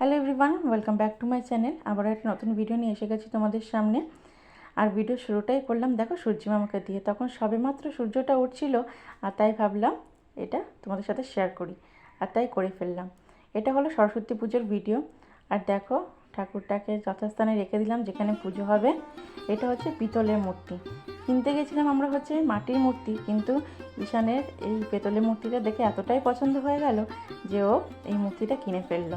Hello everyone welcome back to my channel আবার একটা নতুন ভিডিও নিয়ে এসে গেছি তোমাদের সামনে। আর ভিডিও শুরুটাই করলাম, দেখো সূর্যি মামাকে দিয়ে। তখন সবেমাত্র সূর্যটা উঠছিল, আর তাই ভাবলাম এটা তোমাদের সাথে শেয়ার করি। আর তাই করে ফেললাম। এটা হলো সরস্বতী পুজোর ভিডিও আর দেখো, ঠাকুরটাকে যথাস্থানে রেখে দিলাম, যেখানে পুজো হবে। এটা হচ্ছে পিতলের মূর্তি। কিনতে গেছিলাম আমরা হচ্ছে মাটির মূর্তি, কিন্তু ঈশানের এই পেতলের মূর্তিটা দেখে এতটাই পছন্দ হয়ে গেল যে ও এই মূর্তিটা কিনে ফেলল।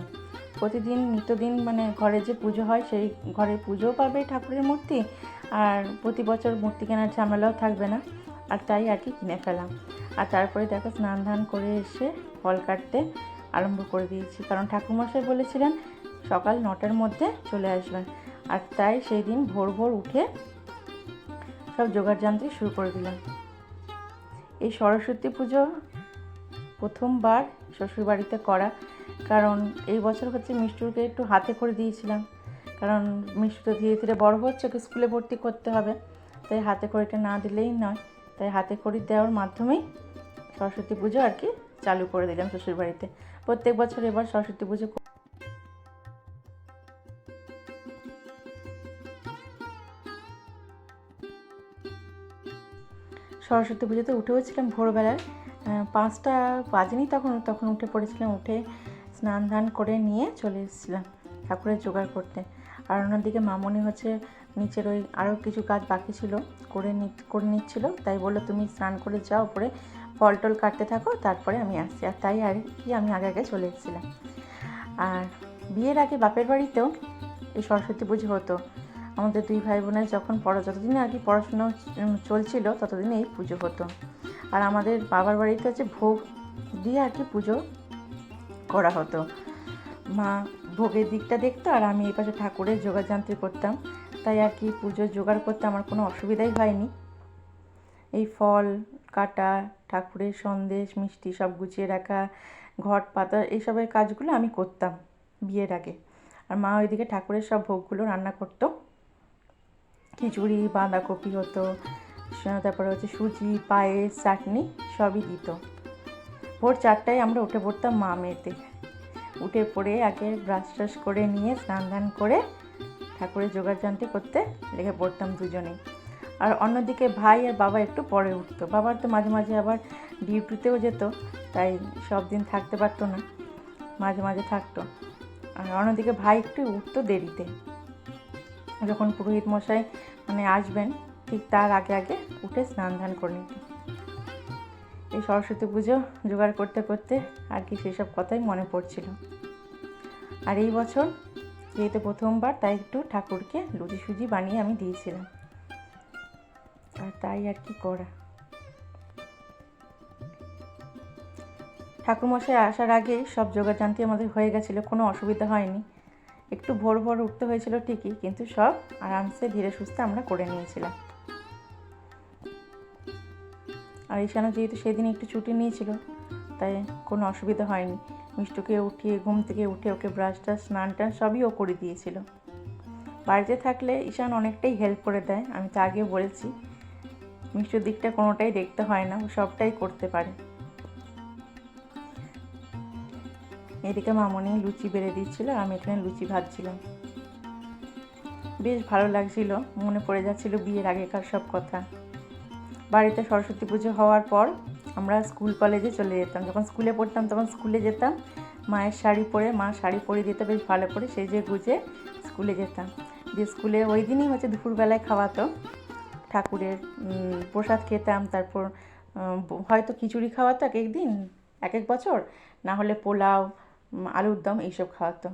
প্রতিদিন নিত্যদিন মানে ঘরে যে পুজো হয়, সেই ঘরে পুজোও পাবে ঠাকুরের মূর্তি। আর প্রতি বছর মূর্তি কেনার ঝামেলাও থাকবে না। আর তাই আর কি কিনে ফেলাম। আর তারপরে দেখো স্নান ধান করে এসে ফল কাটতে আরম্ভ করে দিয়েছি। কারণ ঠাকুরমশাই বলেছিলেন, সকাল নটার মধ্যে চলে আসবেন। আর তাই সেই দিন ভোর ভোর উঠে সব জোগাড় যন্ত্রী শুরু করে দিলাম। এই সরস্বতী পুজো প্রথমবার শ্বশুরবাড়িতে করা কারণ এই বছর হচ্ছে মিষ্টুকে একটু হাতে করে দিয়েছিলাম। কারণ মিষ্টু তো ধীরে ধীরে বড় হচ্ছে, ওকে স্কুলে ভর্তি করতে হবে। তাই হাতে খড়িটা না দিলেই নয়। তাই হাতে খড়ি দেওয়ার মাধ্যমেই সরস্বতী পুজো আর কি চালু করে দিলাম শ্বশুরবাড়িতে। প্রত্যেক বছর এবার সরস্বতী পুজো সরস্বতী পুজোতে উঠেও ছিলাম ভোরবেলায় পাঁচটা বাজেনি তখন তখন উঠে পড়েছিলাম, উঠে স্নান ধান করে নিয়ে চলে এসেছিলাম ঠাকুরের জোগাড় করতে। আর অন্যদিকে মামনি হচ্ছে নিচের ওই আরও কিছু কাজ বাকি ছিল, করে নি, করে নিচ্ছিল। তাই বলল, তুমি স্নান করে যাও পরে ফল টল কাটতে থাকো, তারপরে আমি আসছি। আর তাই আর কি আমি আগে আগে চলে এসেছিলাম। আর বিয়ের আগে বাপের বাড়িতেও এই সরস্বতী পুজো হতো। আমাদের দুই ভাই বোনের যখন পড়া, যতদিন আর কি পড়াশুনো চলছিল, ততদিন এই পুজো হতো। আর আমাদের বাবার বাড়িতে হচ্ছে ভোগ দিয়ে আর কি পুজো করা হতো। মা ভোগের দিকটা দেখতো আর আমি এই পাশে ঠাকুরের যোগাযান্ত্রী করতাম। তাই আর কি পুজোর জোগাড় করতে আমার কোনো অসুবিধাই হয়নি। এই ফল, কাটা, ঠাকুরের সন্দেশ, মিষ্টি সব গুছিয়ে রাখা, ঘট, পাতা এইসবের কাজগুলো আমি করতাম বিয়ের আগে। আর মা ওইদিকে ঠাকুরের সব ভোগগুলো রান্না করতো। খিচুড়ি, বাঁধাকপি হতো, তারপরে হচ্ছে সুজি, পায়েস, চাটনি সবই দিত। ভোর চারটায় আমরা উঠে পড়তাম মা মেয়েতে উঠে পড়ে আগে ব্রাশ ট্রাশ করে নিয়ে স্নান ধান করে ঠাকুরের যোগাযান্ত্রী করতে লেগে পড়তাম দুজনেই। আর অন্যদিকে ভাই আর বাবা একটু পরে উঠতো। বাবার তো মাঝে মাঝে আবার ডিউটিতেও যেত, তাই সব দিন থাকতে পারতো না। মাঝে মাঝে থাকতো। আর অন্যদিকে ভাই একটু উঠতো দেরিতে। যখন পুরোহিত মশাই মানে আসবেন, ঠিক তার আগে আগে উঠে স্নান ধান করে নিত। এই সরস্বতী পুজো জোগাড় করতে করতে আর কি সেসব কথাই মনে পড়ছিল। আর এই বছর যেহেতু প্রথমবার, তাই একটু ঠাকুরকে লুচি সুজি বানিয়ে আমি দিয়েছিলাম। আর তাই আর কি করা। ঠাকুরমশাই আসার আগে সব যোগাযান্ত্রী আমাদের হয়ে গেছিল, কোনো অসুবিধা হয়নি। একটু ভোর ভোর উঠতে হয়েছিল ঠিকই, কিন্তু সব আরামসে ধীরে সুস্থে আমরা করে নিয়েছিলাম। আর ঈশানও যেহেতু সেদিন একটু ছুটি নিয়েছিল, তাই কোনো অসুবিধা হয়নি। মিষ্টুকে উঠিয়ে, ঘুম থেকে উঠে ওকে ব্রাশ টাশ স্নান টান সবই ও করে দিয়েছিল। বাড়িতে থাকলে ঈশান অনেকটাই হেল্প করে দেয়, আমি তো আগে বলেছি। মিষ্টুর দিকটা কোনোটাই দেখতে হয় না, ও সবটাই করতে পারে। এদিকে মামনি লুচি বেড়ে দিচ্ছিল, আর আমি এখানে লুচি ভাজছিলাম। বেশ ভালো লাগছিল, মনে পড়ে যাচ্ছিল বিয়ের আগেকার সব কথা। বাড়িতে সরস্বতী পুজো হওয়ার পর আমরা স্কুল কলেজে চলে যেতাম। যখন স্কুলে পড়তাম, তখন স্কুলে যেতাম। মায়ের শাড়ি পরে, মা শাড়ি পরে দিতে, বেশ ভালো করে সেজে গুজে স্কুলে যেতাম। যে স্কুলে ওই দিনই হচ্ছে দুপুরবেলায় খাওয়াতো ঠাকুরের প্রসাদ খেতাম, তারপর হয়তো খিচুড়ি খাওয়াতো এক এক দিন এক এক বছর। না হলে পোলাও আলুর দম এইসব খাওয়াতো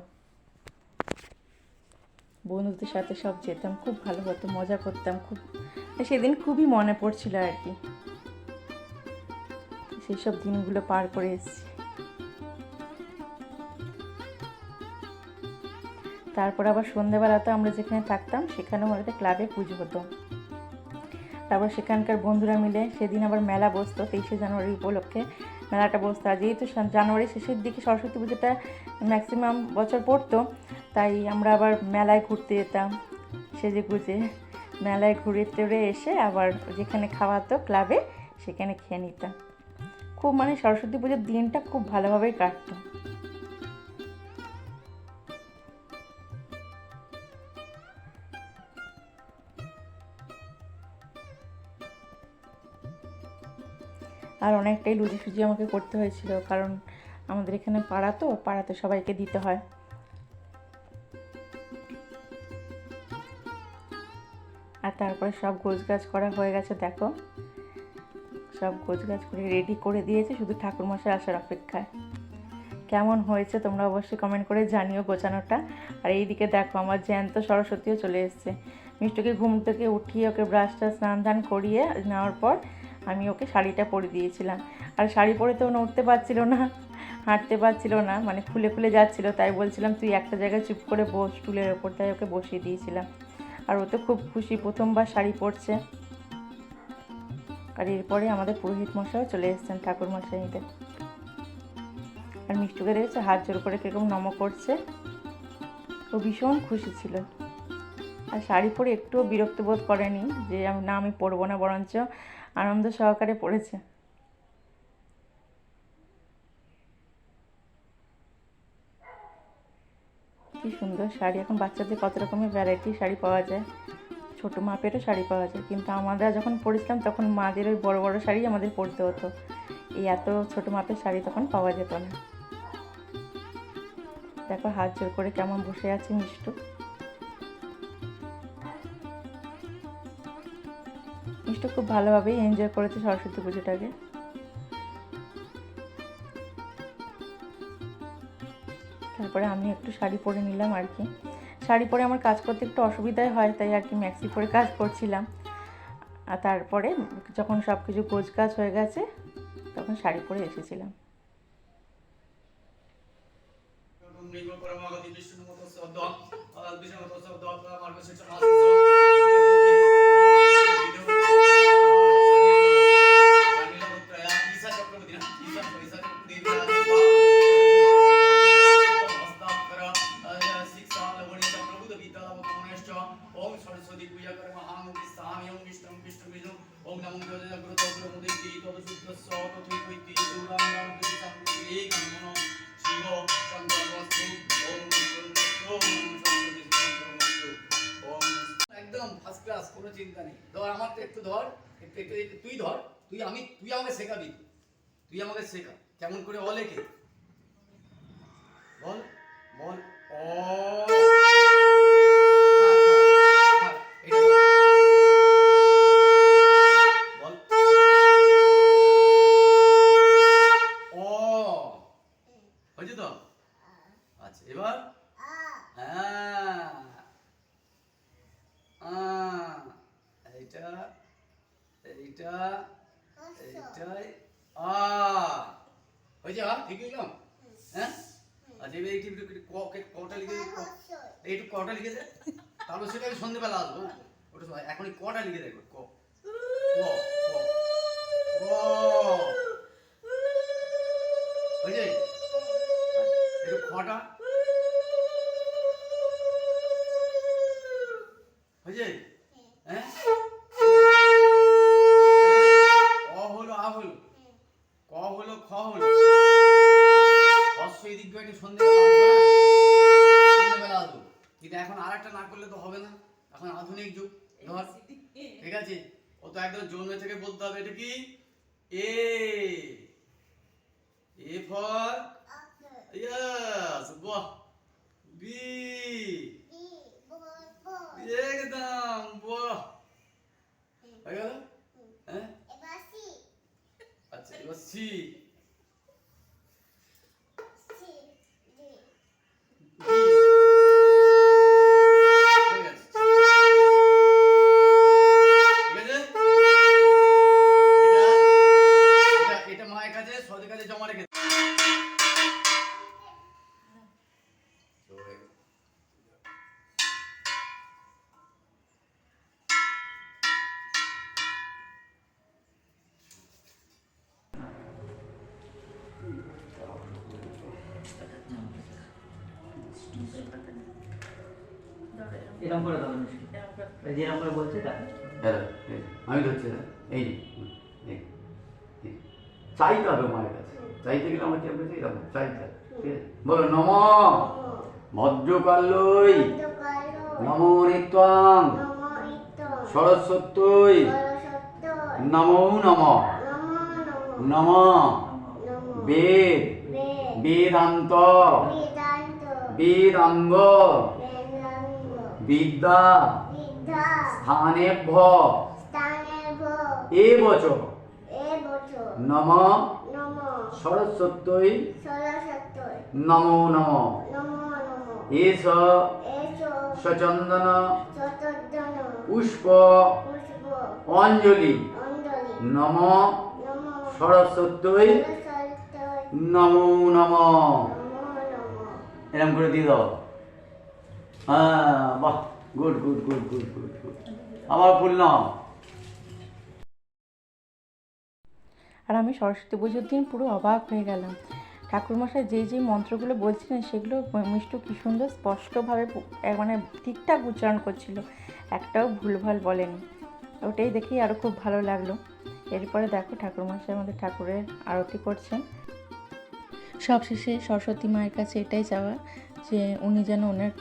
বন্ধুদের সাথে সব যেতাম, খুব ভালো হতো, মজা করতাম, খুব সেদিন খুবই মনে পড়ছিল আর কি। সেই সব দিনগুলো পার করে এসেছি। তারপর আবার সন্ধ্যেবেলাতে আমরা যেখানে থাকতাম, সেখানেও আমাদের ক্লাবে পুজো হতো। তারপর সেখানকার বন্ধুরা মিলে সেদিন আবার মেলা বসতো, তেইশে জানুয়ারি উপলক্ষে মেলাটা বসতো। আর যেহেতু জানুয়ারি শেষের দিকে সরস্বতী পুজোটা ম্যাক্সিমাম বছর পড়তো, তাই আমরা আবার মেলায় ঘুরতে যেতাম সেজে গুজে মেলায় ঘুরে টুরে এসে আবার যেখানে খাওয়াতো ক্লাবে সেখানে খেয়ে নিতাম। খুব মানে সরস্বতী পুজোর দিনটা খুব ভালোভাবেই কাটত। আর অনেকটাই লুচি সুজি আমাকে করতে হয়েছিল, কারণ আমাদের এখানে পাড়া তো, পাড়াতে সবাইকে দিতে হয়। আর তারপরে সব গোছ গাছ করা হয়ে গেছে, দেখো। সব গোছ গাছ করে রেডি করে দিয়েছে, শুধু ঠাকুরমশাই আসার অপেক্ষায়। কেমন হয়েছে তোমরা অবশ্যই কমেন্ট করে জানিও গোছানোটা। আর এইদিকে দেখো, আমার জ্যান্ত সরস্বতীও চলে এসছে। মিষ্টুকে ঘুম থেকে উঠিয়ে ওকে ব্রাশটা স্নান ধান করিয়ে নেওয়ার পর আমি ওকে শাড়িটা পরে দিয়েছিলাম। আর শাড়ি পরে তো নড়তে পারছিল না, হাঁটতে পারছিল না মানে খুলে খুলে যাচ্ছিল, তাই বলছিলাম, তুই একটা জায়গায় চুপ করে বস টুলের ওপর, তাই ওকে বসিয়ে দিয়েছিলাম। আর ও তো খুব খুশি, প্রথমবার শাড়ি পরছে। আর এরপরে আমাদের পুরোহিত মশাইও চলে এসেছেন ঠাকুর মশাই নিতে। আর মিষ্টুকে দেখেছে? হাত জোর করে কীরকম নম করছে। ও ভীষণ খুশি ছিল। আর শাড়ি পরে একটুও বিরক্ত বোধ করেনি যে, না, আমি পরবো না, বরঞ্চ আনন্দ সহকারে পড়েছে। কি সুন্দর শাড়ি। এখন বাচ্চাদের কত রকমের ভ্যারাইটি শাড়ি পাওয়া যায়। ছোটো মাপেরও শাড়ি পাওয়া যায়। কিন্তু আমরা যখন পরেছিলাম তখন মাদের ওই বড় বড় শাড়ি আমাদের পরতে হতো। এই এত ছোটো মাপের শাড়ি তখন পাওয়া যেত না। দেখো হাত জোর করে কেমন বসে আছে মিষ্টু। মিষ্টু খুব ভালোভাবেই এনজয় করেছে সরস্বতী পুজোটাকে। তারপরে আমি একটু শাড়ি পরে নিলাম আর কি। শাড়ি পরে আমার কাজ করতে একটু অসুবিধাই হয়, তাই আর কি ম্যাক্সি পরে কাজ করছিলাম। আর তারপরে যখন সব কিছু গোছ কাজ হয়ে গেছে, তখন শাড়ি পরে এসেছিলাম। বিষ্ণু শব্দ বিষ্ণু শব্দ চিন্তা নেই। ধর আমার তো একটু ধর, একটু তুই ধর, তুই আমি, তুই আমাকে শেখাবি। তুই আমাকে শেখা। কেমন করে অলেখে। বল বল অ থাক, থাক, থাক, এটা ধর। বল ও হয়েছে তো আচ্ছা এবার হ্যাঁ আহ, এইটা এইটাই আ হয়েছে আ ঠিক লিখলাম হ্যাঁ আচ্ছা এবার কটা লিখে এইটু কটা লিখে দে তারপর সেটা আমি সন্ধ্যেবেলা আসব হ্যাঁ? ওটা এখনই কটা লিখে দেখো ক হয়েছে একটু খটা হয়েছে হ্যাঁ অ হলো আ হলো ক হলো খ হলো অশ্বই দিক একটু সন্ধ্যেবেলা আসব হ্যাঁ? সন্ধ্যেবেলা আসব কিন্তু এখন আর একটা না করলে তো হবে না এখন আধুনিক যুগ ধর ঠিক আছে ও তো একদম জন্মে থেকে বলতে হবে এটা কি? এ এ ফর ইয়াস বাহ। বি একদম বাহ। হয়ে গেল? হ্যাঁ? আচ্ছা এবার সি হয়ে গেছে ঠিক আছে এটা এটা এটা মায়ের কাছে সদের কাছে জমা রেখে দে। এরকম করে দাও মিষ্টি এই করে বলছে তাকে দাদা আমি ধরছি দাদা এই যে হুম, এই। চাইতে হবে মায়ের কাছে। চাইতে গেলে আমার কি বলছে এরকম চাইতে বলো নম। ভদ্রকাল্যই নম নিত্যাং। সরস্বত্যই নমো নম। নম বেদ। বেদান্ত। বেদাঙ্গ। বিদ্যা। স্থানেভ্য এবচ নম। সরস্বত্যই। নমো নম। এষ সচন্দন। পুষ্প। অঞ্জলি। নম। সরস্বত্যই। নমো নম। এরকম করে দিয়ে দাও। হ্যাঁ বাহ good good good good good good আবার বললাম। আর আমি সরস্বতী পুজোর দিন পুরো অবাক হয়ে গেলাম। ঠাকুরমশাই যেই যেই মন্ত্রগুলো বলছিলেন সেগুলো মিষ্টু কি সুন্দর স্পষ্টভাবে মানে ঠিকঠাক উচ্চারণ করছিল। একটাও ভুলভাল বলেনি। ওটাই দেখি আরও খুব ভালো লাগল। এরপরে দেখো ঠাকুরমশাই আমাদের ঠাকুরের আরতি করছেন। সবশেষে সরস্বতী মায়ের কাছে এটাই চাওয়া যে উনি যেন ওনার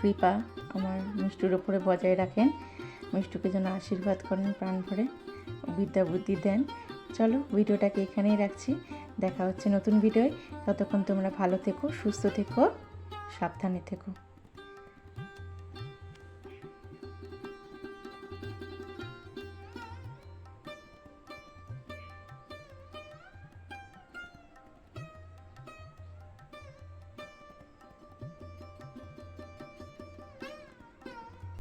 কৃপা আমার মিষ্টুর ওপরে বজায় রাখেন, মিষ্টুকে যেন আশীর্বাদ করেন প্রাণ ভরে, বিদ্যা বুদ্ধি দেন। চলো ভিডিওটাকে এখানেই রাখছি। দেখা হচ্ছে নতুন ভিডিওয়। ততক্ষণ তোমরা ভালো থেকো, সুস্থ থেকো, সাবধানে থেকো।